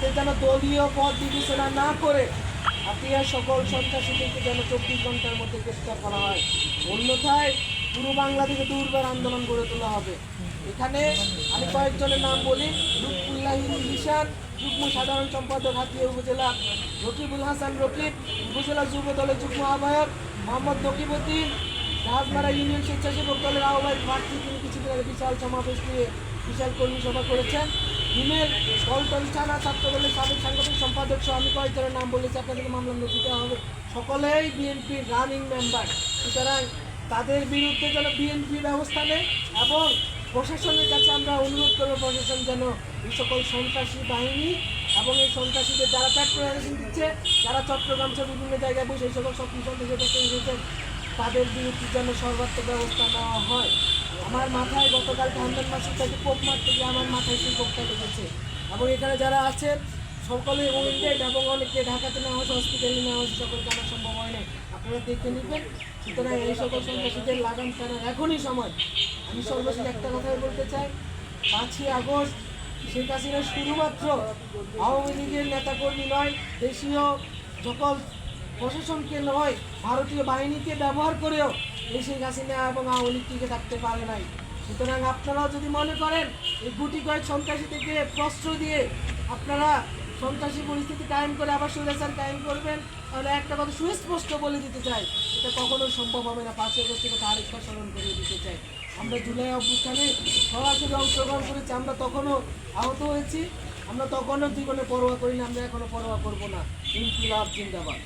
তাদের যেন দলীয় পদ বিবেচনা না করে হাতিয়ার সকল সন্ত্রাসীদেরকে যেন চব্বিশ ঘণ্টার মধ্যে গ্রেফতার করা হয়। অন্যথায় পুরো বাংলা থেকে দুর্বার আন্দোলন গড়ে তোলা হবে। এখানে আমি কয়েকজনের নাম বলি। লুৎফুল্লাহ নিশান যুগ্ম সাধারণ সম্পাদক হাতিয়া উপজেলা রকিবুল হাসান রকিব, উপজেলা যুব দলের যুগ্ম আহ্বায়ক মোহাম্মদ নকিবুদ্দিন রাজমারা ইউনিয়ন স্বেচ্ছাসেবক দলের আহ্বায়ক প্রার্থী তিনি কিছুদিন আগে বিশাল সমাবেশ নিয়ে বিশাল কর্মী সভা করেছেন। হিমের পল্টন থানা ছাত্র দলের সাবেক সাংগঠনিক সম্পাদক সহ আমি কয়েকজনের নাম বলেছি আপনাদেরকে মামলা নথি দেওয়া হবে। সকলেই বিএনপির রানিং মেম্বার সুতরাং তাদের বিরুদ্ধে যেন বিএনপি ব্যবস্থা নেয় এবং প্রশাসনের কাছে আমরা অনুরোধ করব প্রশাসন যেন এই সকল সন্ত্রাসী বাহিনী এবং এই সন্ত্রাসীদের যারা প্যাট্রোলাইজেশন দিচ্ছে, যারা চট্টগ্রাম সহ বিভিন্ন জায়গায় বসে এই সকল সব সন্ত্রাসীদের দিচ্ছে তাদের বিরুদ্ধে যেন সর্বাত্মক ব্যবস্থা নেওয়া হয়। আমার মাথায় গতকাল ঠান্ডার মাসে থেকে কোপ মারতে গিয়ে আমার মাথায় সেই কোপটা লেগেছে। এবং এখানে যারা আছেন, সকলে ওয়েন্টেড এবং অনেকে ঢাকাতে নেওয়া হয়েছে হসপিটালে নেওয়া হয়েছে সকলকে আনার সম্ভব হয় না আপনারা দেখে নেবেন। সুতরাং এই সকল সন্ত্রাসীদের লাগাম টানার এখনই সময়। আমি সর্বশেষ একটা কথাই বলতে চাই। পাঁচই আগস্ট, শেখ হাসিনা শুধুমাত্র আওয়ামী লীগের নেতাকর্মী নয়, দেশীয় সকল প্রশাসনকে নয় ভারতীয় বাহিনীকে ব্যবহার করেও শেখ হাসিনা এবং আওয়ামী লীগ টিকে থাকতে পারে নাই। সুতরাং আপনারাও যদি মনে করেন, এই গুটি কয়েক সন্ত্রাসী থেকে প্রশ্রয় দিয়ে আপনারা সন্ত্রাসী পরিস্থিতি কায়েম করে আবার সুরেশান কায়েম করবেন, তাহলে একটা কথা সুস্পষ্ট বলে দিতে চাই, এটা কখনোই সম্ভব হবে না। পাঁচই আগস্টের কথা আরেকবার স্মরণ করিয়ে দিতে চাই। আমরা জুলাই অভ্যুত্থানে সরাসরি অংশগ্রহণ করেছি, আমরা তখনও আহত হয়েছি, আমরা তখনও জীবনে পরোয়া করি না আমরা এখনও পরোয়া করব না। ইনকিলাব জিন্দাবাদ।